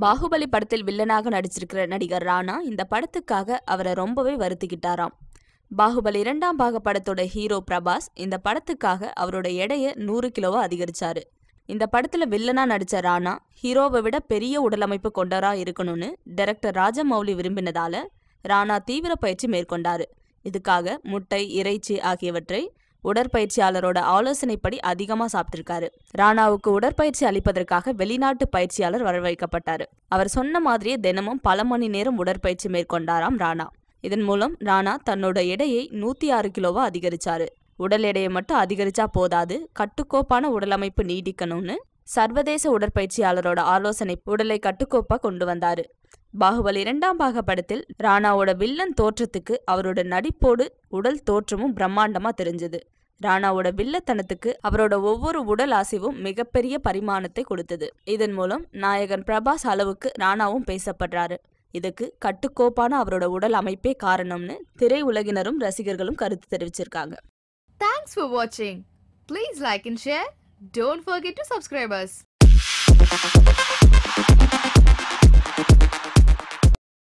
பாகுபலி படத்தில் வில்லனாக நடிச்சிருக்கிற நடிகர் ராணா இந்த படத்துக்காக அவரை ரொம்பவே வருத்திக்கிட்டாராம். பாகுபலி இரண்டாம் பாக படத்தோட ஹீரோ பிரபாஸ் இந்த படத்துக்காக அவரோட எடையை நூறு கிலோவா அதிகரிச்சாரு. இந்த படத்துல வில்லனா நடிச்ச ராணா ஹீரோவை விட பெரிய உடலமைப்பு கொண்டவரா இருக்கணும்னு டைரக்டர் ராஜமௌலி விரும்பினதால ராணா தீவிர பயிற்சி மேற்கொண்டாரு. இதுக்காக முட்டை இறைச்சி ஆகியவற்றை உடற்பயிற்சியாளரோட ஆலோசனைப்படி அதிகமா சாப்பிட்டிருக்காரு. ராணாவுக்கு உடற்பயிற்சி அளிப்பதற்காக வெளிநாட்டு பயிற்சியாளர் வரவழைக்கப்பட்டாரு. அவர் சொன்ன மாதிரியே தினமும் பல மணி நேரம் உடற்பயிற்சி மேற்கொண்டாராம் ராணா. இதன் மூலம் ராணா தன்னோட எடையை நூத்தி ஆறு கிலோவா அதிகரிச்சாரு. உடல் எடையை மட்டும் அதிகரிச்சா போதாது கட்டுக்கோப்பான உடலமைப்பு நீடிக்கணும்னு சர்வதேச உடற்பயிற்சியாளரோட ஆலோசனை உடலை கட்டுக்கோப்பா கொண்டு வந்தாரு. பாகுபலி இரண்டாம் பாக படத்தில் ராணாவோட வில்லன் தோற்றத்துக்கு அவரோட நடிப்போடு உடல் தோற்றமும் பிரம்மாண்டமா தெரிஞ்சது. ராணாவோட வில்லத்தனத்துக்கு அவரோட ஒவ்வொரு உடல் அசைவும் மிகப்பெரிய பரிமாணத்தை கொடுத்தது. இதன் மூலம் நாயகன் பிரபாஸ் அளவுக்கு ராணாவும் பேசப்படுறாரு. இதுக்கு கட்டுக்கோப்பான அவரோட உடல் அமைப்பே காரணம்னு திரையுலகினரும் ரசிகர்களும் கருத்து தெரிவிச்சிருக்காங்க. தேங்க்ஸ் ஃபார் வாட்சிங் please like and share don't forget to subscribe.